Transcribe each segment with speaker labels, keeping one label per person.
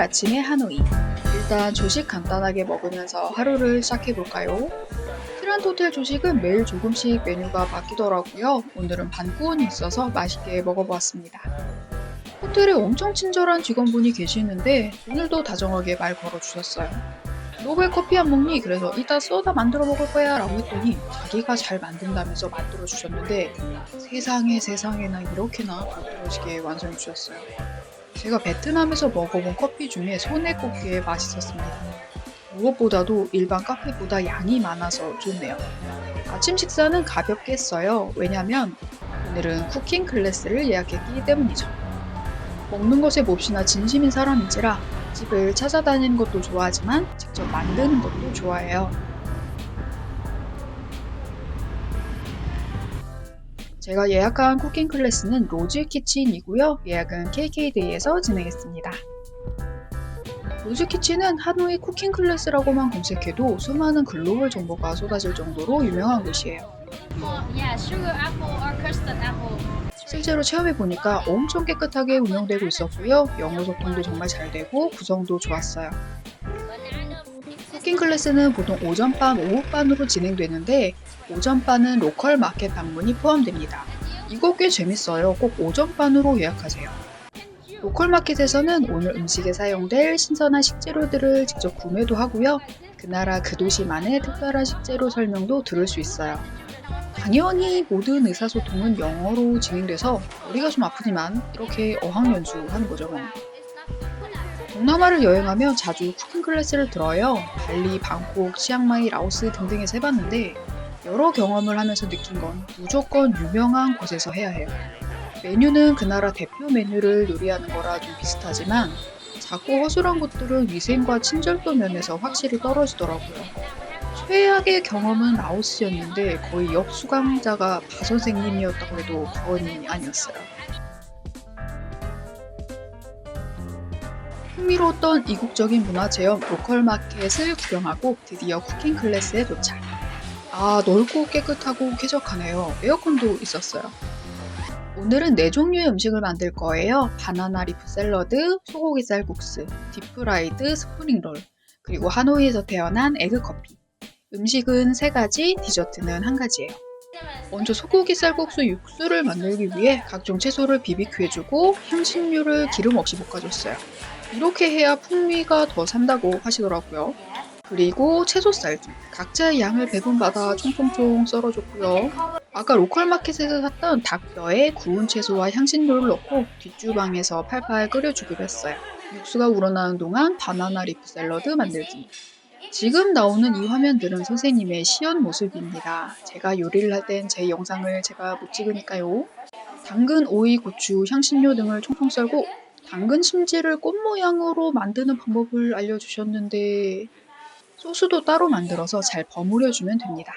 Speaker 1: 아침의 하노이. 일단 조식 간단하게 먹으면서 하루를 시작해볼까요? 트란트 호텔 조식은 매일 조금씩 메뉴가 바뀌더라고요. 오늘은 반구원이 있어서 맛있게 먹어보았습니다. 호텔에 엄청 친절한 직원분이 계시는데 오늘도 다정하게 말 걸어주셨어요. 너왜 커피 안 먹니? 그래서 이따 쏘다 만들어 먹을 거야 라고 했더니 자기가 잘 만든다면서 만들어 주셨는데 세상에 세상에나 이렇게나 만들어지게 완성해 주셨어요. 제가 베트남에서 먹어본 커피 중에 손에 꼽기에 맛있었습니다. 무엇보다도 일반 카페보다 양이 많아서 좋네요. 아침 식사는 가볍게 했어요. 왜냐면 오늘은 쿠킹 클래스를 예약했기 때문이죠. 먹는 것에 몹시나 진심인 사람인지라 집을 찾아다니는 것도 좋아하지만 직접 만드는 것도 좋아해요. 제가 예약한 쿠킹 클래스는 로즈 키친이고요. 예약은 KK데이에서 진행했습니다. 로즈 키친은 하노이 쿠킹 클래스라고만 검색해도 수많은 글로벌 정보가 쏟아질 정도로 유명한 곳이에요. 실제로 체험해 보니까 엄청 깨끗하게 운영되고 있었고요. 영어 소통도 정말 잘 되고 구성도 좋았어요. 쿠킹 클래스는 보통 오전반, 오후반으로 진행되는데 오전반은 로컬 마켓 방문이 포함됩니다. 이거 꽤 재밌어요. 꼭 오전반으로 예약하세요. 로컬 마켓에서는 오늘 음식에 사용될 신선한 식재료들을 직접 구매도 하고요. 그 나라 그 도시만의 특별한 식재료 설명도 들을 수 있어요. 당연히 모든 의사소통은 영어로 진행돼서 머리가 좀 아프지만 이렇게 어학연수 하는 거죠. 뭐. 동남아를 여행하면 자주 쿠킹 클래스를 들어요. 발리, 방콕, 치앙마이, 라오스 등등에서 해봤는데 여러 경험을 하면서 느낀 건 무조건 유명한 곳에서 해야 해요. 메뉴는 그 나라 대표 메뉴를 요리하는 거라 좀 비슷하지만 작고 허술한 곳들은 위생과 친절도 면에서 확실히 떨어지더라고요. 최악의 경험은 라오스였는데 거의 옆 수강자가 바 선생님이었다고 해도 과언이 아니었어요. 흥미로웠던 이국적인 문화 체험 로컬 마켓을 구경하고 드디어 쿠킹 클래스에 도착. 아, 넓고 깨끗하고 쾌적하네요. 에어컨도 있었어요. 오늘은 네 종류의 음식을 만들 거예요. 바나나 리프 샐러드, 소고기 쌀국수, 딥프라이드 스프링롤, 그리고 하노이에서 태어난 에그 커피. 음식은 세 가지, 디저트는 한 가지예요. 먼저 소고기 쌀국수 육수를 만들기 위해 각종 채소를 비비큐해주고 향신료를 기름 없이 볶아줬어요. 이렇게 해야 풍미가 더 산다고 하시더라고요. 그리고 채소 쌀도 각자의 양을 배분받아 총총총 썰어줬고요. 아까 로컬 마켓에서 샀던 닭뼈에 구운 채소와 향신료를 넣고 뒷주방에서 팔팔 끓여주기로 했어요. 육수가 우러나는 동안 바나나 리프 샐러드 만들기. 지금 나오는 이 화면들은 선생님의 시연 모습입니다. 제가 요리를 할 땐 제 영상을 제가 못 찍으니까요. 당근, 오이, 고추, 향신료 등을 총총 썰고 당근 심지를 꽃 모양으로 만드는 방법을 알려주셨는데 소스도 따로 만들어서 잘 버무려주면 됩니다.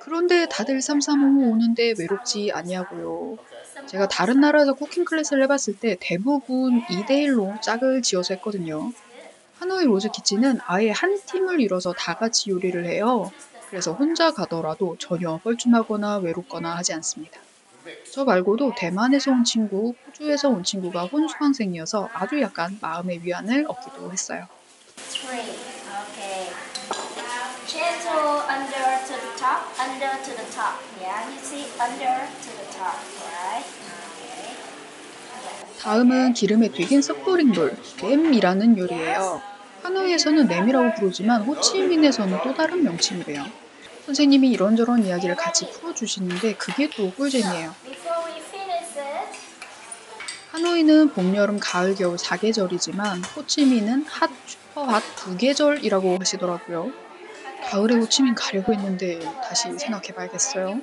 Speaker 1: 그런데 다들 삼삼오오 오는데 외롭지 아니하고요. 제가 다른 나라에서 쿠킹 클래스를 해봤을 때 대부분 2대1로 짝을 지어서 했거든요. 하노이 로즈 키친은 아예 한 팀을 이뤄서 다 같이 요리를 해요. 그래서 혼자 가더라도 전혀 뻘쭘하거나 외롭거나 하지 않습니다. 저 말고도 대만에서 온 친구, 호주에서 온 친구가 혼수강생이어서 아주 약간 마음의 위안을 얻기도 했어요. 다음은 기름에 튀긴 스프링롤, 램이라는 요리예요. 하노이에서는 램이라고 부르지만 호치민에서는 또 다른 명칭이래요. 선생님이 이런저런 이야기를 같이 풀어주시는데 그게 또 꿀잼이에요. 하노이는 봄, 여름, 가을, 겨울 4계절이지만 호치민은 핫, 슈퍼 핫두 계절이라고 하시더라고요. 가을에 호치민 가려고 했는데 다시 생각해봐야겠어요.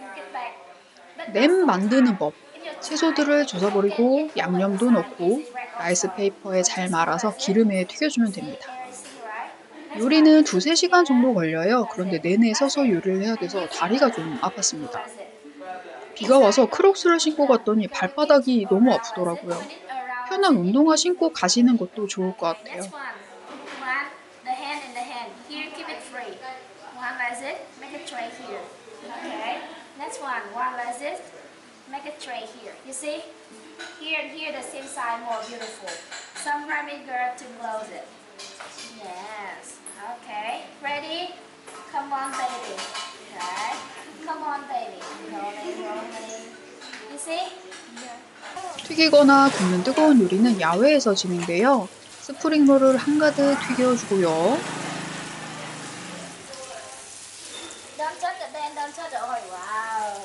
Speaker 1: 램 만드는 법. 채소들을 조져버리고 양념도 넣고 라이스 페이퍼에 잘 말아서 기름에 튀겨주면 됩니다. 요리는 두세 시간 정도 걸려요. 그런데 내내 서서 요리를 해야 돼서 다리가 좀 아팠습니다. 비가 와서 크록스를 신고 갔더니 발바닥이 너무 아프더라고요. 편한 운동화 신고 가시는 것도 좋을 것 같아요.
Speaker 2: Yes. Okay. Ready? Come on, baby. Right. Come on, baby. Rolling, rolling. You see?
Speaker 1: 튀기거나 굽는 뜨거운 요리는 야외에서 진행되어 스프링롤을 한가득 튀겨주고요.
Speaker 2: Don't touch the band, don't touch the oil. Wow.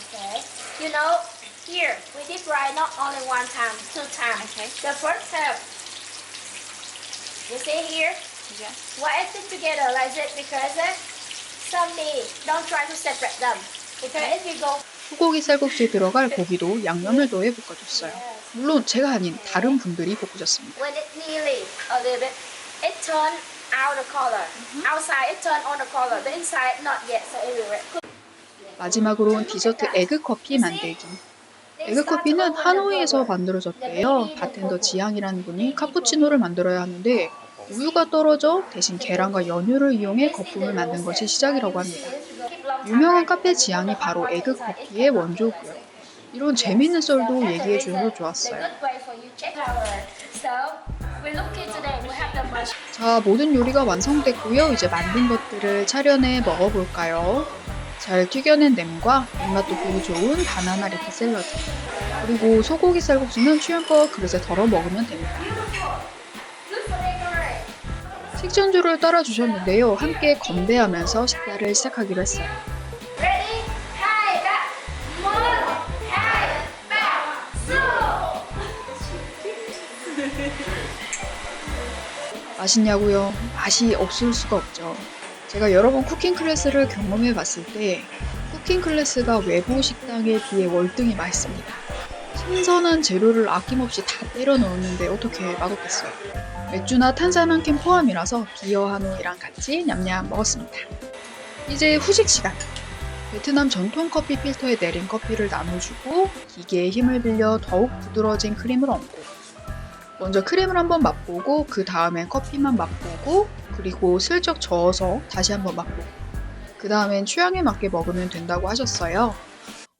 Speaker 2: okay. You know, here, we deep fry not only one time, two times. Okay. The first half. You see here?
Speaker 3: Yeah.
Speaker 2: Why I stick together like this? Because uh, someday, don't try to separate them. Because if you go
Speaker 1: 소고기 쌀국수에 들어갈 고기도 양념을 더해 볶아줬어요. 물론 제가 아닌 다른 분들이 볶으셨습니다.
Speaker 2: when it nearly a little bit, it turn out the color. Outside it turn on the color. The inside not yet. So everywhere.
Speaker 1: 마지막으로는 디저트 에그 커피 만들기. 에그 커피는 하노이에서 만들어졌대요. 바텐더 지향이라는 분이 카푸치노를 만들어야 하는데 우유가 떨어져 대신 계란과 연유를 이용해 거품을 만든 것이 시작이라고 합니다. 유명한 카페 지향이 바로 에그 커피의 원조고요. 이런 재미있는 썰도 얘기해 주셔서 좋았어요. 자, 모든 요리가 완성됐고요. 이제 만든 것들을 차려내 먹어볼까요? 잘 튀겨낸 냄과 입맛도 보기 좋은 바나나 리프 샐러드. 그리고 소고기 쌀국수는 취향껏 그릇에 덜어 먹으면 됩니다. 식전주를 따라주셨는데요. 함께 건배하면서 식사를 시작하기로 했어요. 맛있냐고요? 맛이 없을 수가 없죠. 제가 여러 번 쿠킹 클래스를 경험해 봤을 때 쿠킹 클래스가 외부 식당에 비해 월등히 맛있습니다. 신선한 재료를 아낌없이 다 때려 넣었는데 어떻게 맛없겠어요. 맥주나 탄산 한 캔 포함이라서 비어 한우이랑 같이 냠냠 먹었습니다. 이제 후식 시간. 베트남 전통 커피 필터에 내린 커피를 나눠주고 기계의 힘을 빌려 더욱 부드러워진 크림을 얹고 먼저 크림을 한번 맛보고 그 다음엔 커피만 맛보고 그리고 슬쩍 저어서 다시 한번 맛보고 그 다음엔 취향에 맞게 먹으면 된다고 하셨어요.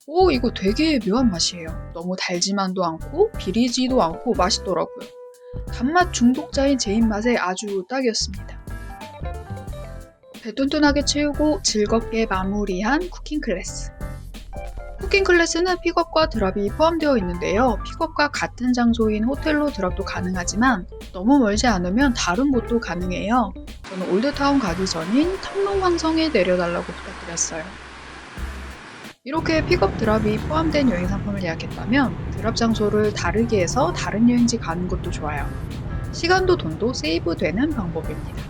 Speaker 1: 오 이거 되게 묘한 맛이에요. 너무 달지만도 않고 비리지도 않고 맛있더라고요. 단맛 중독자인 제 입맛에 아주 딱이었습니다. 배뚠뚠하게 채우고 즐겁게 마무리한 쿠킹 클래스. 쿠킹 클래스는 픽업과 드랍이 포함되어 있는데요. 픽업과 같은 장소인 호텔로 드랍도 가능하지만 너무 멀지 않으면 다른 곳도 가능해요. 저는 올드타운 가기 전인 탐롱황성에 내려달라고 부탁드렸어요. 이렇게 픽업 드랍이 포함된 여행 상품을 예약했다면 드랍 장소를 다르게 해서 다른 여행지 가는 것도 좋아요. 시간도 돈도 세이브되는 방법입니다.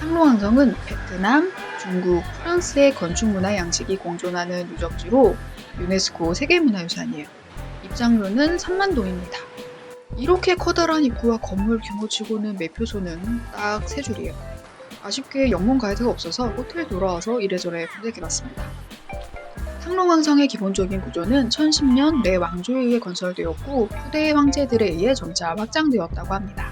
Speaker 1: 탕로왕성은 베트남, 중국, 프랑스의 건축문화 양식이 공존하는 유적지로 유네스코 세계문화유산이에요. 입장료는 3만 동입니다. 이렇게 커다란 입구와 건물 규모치고는 매표소는 딱 세 줄이에요. 아쉽게 영문 가이드가 없어서 호텔 돌아와서 이래저래 검색해봤습니다. 탕롱왕성의 기본적인 구조는 1010년 내 왕조에 의해 건설되었고 후대의 황제들에 의해 점차 확장되었다고 합니다.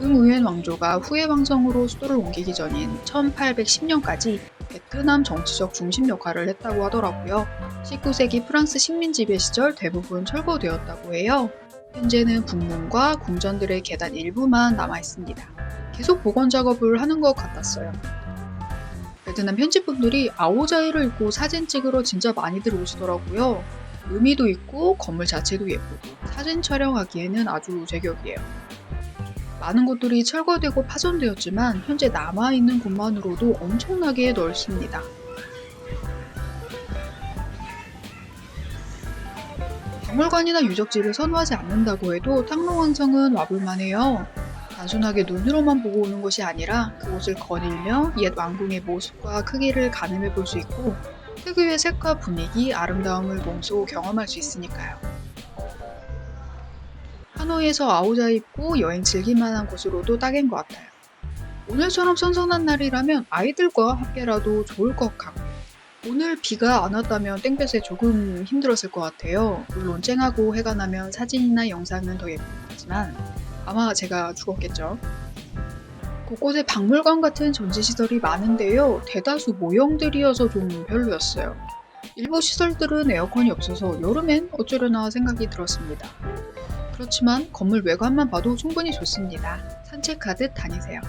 Speaker 1: 응우엔 왕조가 후에 왕성으로 수도를 옮기기 전인 1810년까지 베트남 정치적 중심 역할을 했다고 하더라고요. 19세기 프랑스 식민 지배 시절 대부분 철거되었다고 해요. 현재는 북문과 궁전들의 계단 일부만 남아 있습니다. 계속 복원 작업을 하는 것 같았어요. 베트남 현지 분들이 아오자이를 입고 사진 찍으러 진짜 많이들 오시더라고요. 의미도 있고 건물 자체도 예쁘고 사진 촬영하기에는 아주 제격이에요. 많은 곳들이 철거되고 파손되었지만 현재 남아있는 곳만으로도 엄청나게 넓습니다. 박물관이나 유적지를 선호하지 않는다고 해도 탕롱왕성은 와볼만 해요. 단순하게 눈으로만 보고 오는 것이 아니라 그곳을 거닐며 옛 왕궁의 모습과 크기를 가늠해 볼 수 있고 특유의 색과 분위기, 아름다움을 몸소 경험할 수 있으니까요. 하노이에서 아오자 입고 여행 즐길만 한 곳으로도 딱인 것 같아요. 오늘처럼 선선한 날이라면 아이들과 함께라도 좋을 것 같고 오늘 비가 안 왔다면 땡볕에 조금 힘들었을 것 같아요. 물론 쨍하고 해가 나면 사진이나 영상은 더 예쁘지만 아마 제가 죽었겠죠. 곳곳에 박물관 같은 전시시설이 많은데요. 대다수 모형들이어서 좀 별로였어요. 일부 시설들은 에어컨이 없어서 여름엔 어쩌려나 생각이 들었습니다. 그렇지만 건물 외관만 봐도 충분히 좋습니다. 산책하듯 다니세요.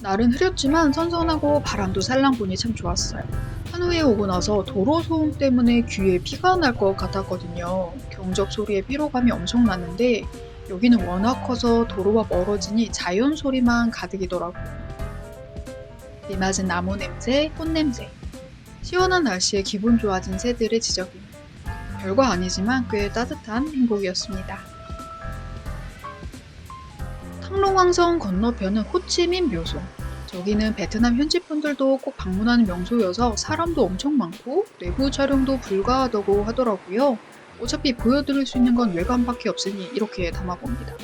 Speaker 1: 날은 흐렸지만 선선하고 바람도 살랑 부니 참 좋았어요. 하노이에 오고 나서 도로 소음 때문에 귀에 피가 날 것 같았거든요. 경적 소리에 피로감이 엄청 났는데 여기는 워낙 커서 도로와 멀어지니 자연 소리만 가득이더라고요. 비 맞은 나무 냄새, 꽃 냄새. 시원한 날씨에 기분 좋아진 새들의 지적입니다. 별거 아니지만 꽤 따뜻한 행복이었습니다. 탕롱왕성 건너편은 호치민 묘소. 저기는 베트남 현지 분들도 꼭 방문하는 명소여서 사람도 엄청 많고 내부 촬영도 불가하다고 하더라고요. 어차피 보여드릴 수 있는 건 외관밖에 없으니 이렇게 담아봅니다.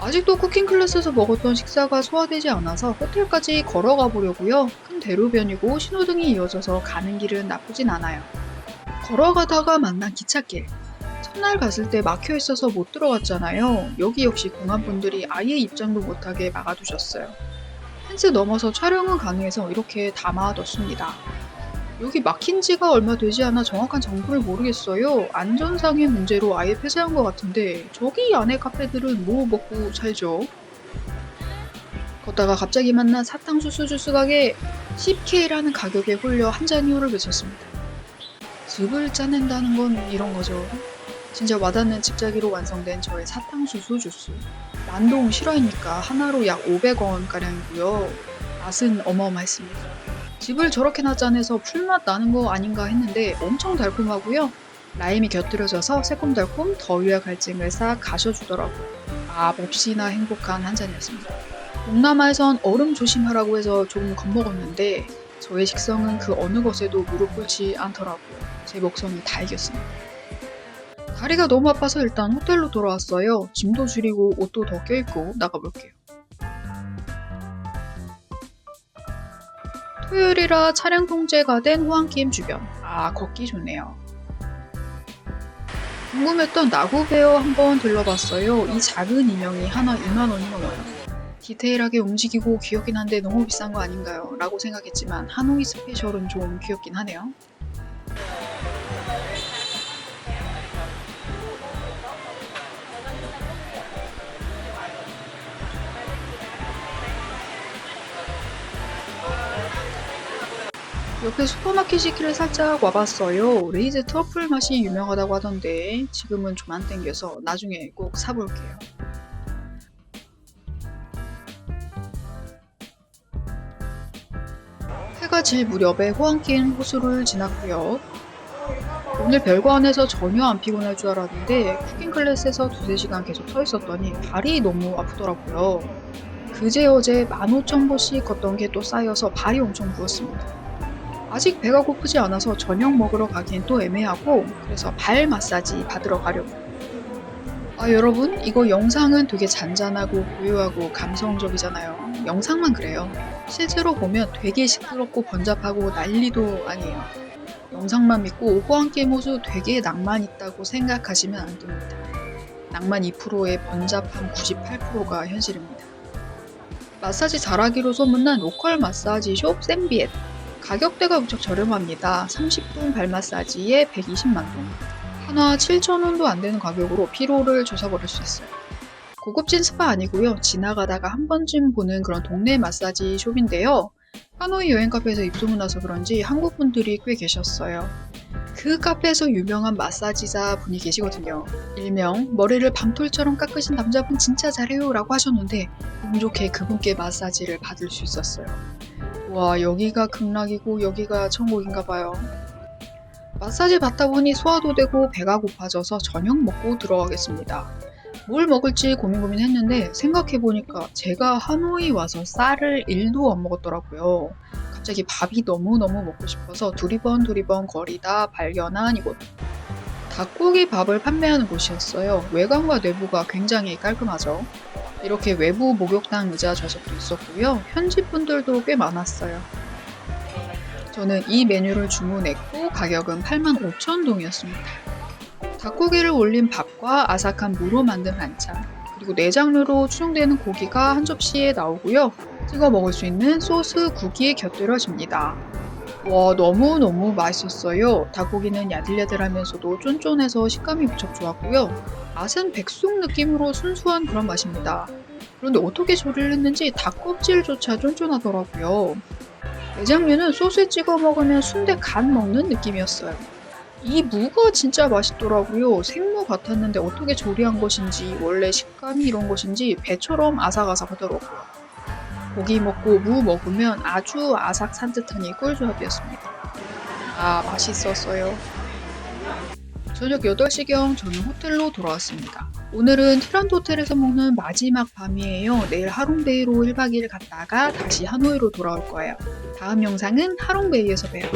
Speaker 1: 아직도 쿠킹 클래스에서 먹었던 식사가 소화되지 않아서 호텔까지 걸어가 보려고요. 큰 대로변이고 신호등이 이어져서 가는 길은 나쁘진 않아요. 걸어가다가 만난 기찻길. 첫날 갔을 때 막혀 있어서 못 들어갔잖아요. 여기 역시 공안분들이 아예 입장도 못하게 막아두셨어요. 펜스 넘어서 촬영은 가능해서 이렇게 담아뒀습니다. 여기 막힌 지가 얼마 되지 않아 정확한 정보를 모르겠어요. 안전상의 문제로 아예 폐쇄한 것 같은데 저기 안에 카페들은 뭐 먹고 살죠? 걷다가 갑자기 만난 사탕수수 주스 가게 10K라는 가격에 홀려 한 잔 이유를 외쳤습니다. 즙을 짜낸다는 건 이런 거죠. 진짜 와닿는 집자기로 완성된 저의 사탕수수 주스. 난동 실화이니까 하나로 약 500원가량이고요. 맛은 어마어마했습니다. 즙을 저렇게나 짜내서 풀맛 나는 거 아닌가 했는데 엄청 달콤하고요. 라임이 곁들여져서 새콤달콤 더위와 갈증을 싹 가셔주더라고요. 아, 몹시나 행복한 한 잔이었습니다. 동남아에선 얼음 조심하라고 해서 조금 겁먹었는데 저의 식성은 그 어느 것에도 무릎 꿇지 않더라고요. 제 목성이 다 이겼습니다. 다리가 너무 아파서 일단 호텔로 돌아왔어요. 짐도 줄이고 옷도 더 껴입고 나가볼게요. 토요일이라 차량 통제가 된 호안게임 주변. 아, 걷기 좋네요. 궁금했던 나구베어 한번 들러봤어요. 이 작은 인형이 하나 2만원이 넘어요. 디테일하게 움직이고 귀엽긴 한데 너무 비싼 거 아닌가요? 라고 생각했지만 하노이 스페셜은 좀 귀엽긴 하네요. 옆에 슈퍼마켓이 길을 살짝 와봤어요. 레이즈 트러플 맛이 유명하다고 하던데 지금은 좀 안 땡겨서 나중에 꼭 사볼게요. 해가 질 무렵에 호안긴 호수를 지났고요. 오늘 해서 전혀 안 피곤할 줄 알았는데 쿠킹 클래스에서 두세 시간 계속 서 있었더니 발이 너무 아프더라고요. 그제 어제 15,000보씩 걷던 게 또 쌓여서 발이 엄청 부었습니다. 아직 배가 고프지 않아서 저녁 먹으러 가기엔 또 애매하고 그래서 발 마사지 받으러 가려고. 아 여러분 이거 영상은 되게 잔잔하고 고요하고 감성적이잖아요. 영상만 그래요. 실제로 보면 되게 시끄럽고 번잡하고 난리도 아니에요. 영상만 믿고 호환 게임 호수 되게 낭만 있다고 생각하시면 안 됩니다. 낭만 2%의 번잡함 98%가 현실입니다. 마사지 잘하기로 소문난 로컬 마사지 숍 샌비엣 가격대가 무척 저렴합니다. 30분 발 마사지에 120만 원. 하나 7,000원도 안 되는 가격으로 피로를 조사버릴 수 있어요. 고급진 스파 아니고요. 지나가다가 한 번쯤 보는 그런 동네 마사지 숍인데요. 하노이 여행 카페에서 입소문 나서 그런지 한국 분들이 꽤 계셨어요. 그 카페에서 유명한 마사지사 분이 계시거든요. 일명 머리를 밤톨처럼 깎으신 남자분 진짜 잘해요 라고 하셨는데 운 좋게 그분께 마사지를 받을 수 있었어요. 와 여기가 극락이고 여기가 천국인가 봐요. 마사지 받다 보니 소화도 되고 배가 고파져서 저녁 먹고 들어가겠습니다. 뭘 먹을지 고민 고민했는데 생각해보니까 제가 하노이 와서 쌀을 1도 안 먹었더라고요. 갑자기 밥이 너무너무 먹고 싶어서 두리번 두리번 거리다 발견한 이곳. 닭고기 밥을 판매하는 곳이었어요. 외관과 내부가 굉장히 깔끔하죠. 이렇게 외부 목욕탕 의자 좌석도 있었고요. 현지 분들도 꽤 많았어요. 저는 이 메뉴를 주문했고 가격은 85,000동이었습니다. 닭고기를 올린 밥과 아삭한 무로 만든 반찬, 그리고 내장류로 추정되는 고기가 한 접시에 나오고요. 찍어 먹을 수 있는 소스 국이 곁들여집니다. 와, 너무너무 맛있었어요. 닭고기는 야들야들하면서도 쫀쫀해서 식감이 무척 좋았고요. 맛은 백숙 느낌으로 순수한 그런 맛입니다. 그런데 어떻게 조리를 했는지 닭 껍질조차 쫀쫀하더라고요. 내장류는 소스에 찍어 먹으면 순대 간 먹는 느낌이었어요. 이 무가 진짜 맛있더라고요. 생무 같았는데 어떻게 조리한 것인지 원래 식감이 이런 것인지 배처럼 아삭아삭하더라고요. 고기 먹고 무 먹으면 아주 아삭 산뜻하니 꿀조합이었습니다. 아 맛있었어요. 저녁 8시경 저는 호텔로 돌아왔습니다. 오늘은 티란토 호텔에서 먹는 마지막 밤이에요. 내일 하롱베이로 1박 2일 갔다가 다시 하노이로 돌아올 거예요. 다음 영상은 하롱베이에서 봬요.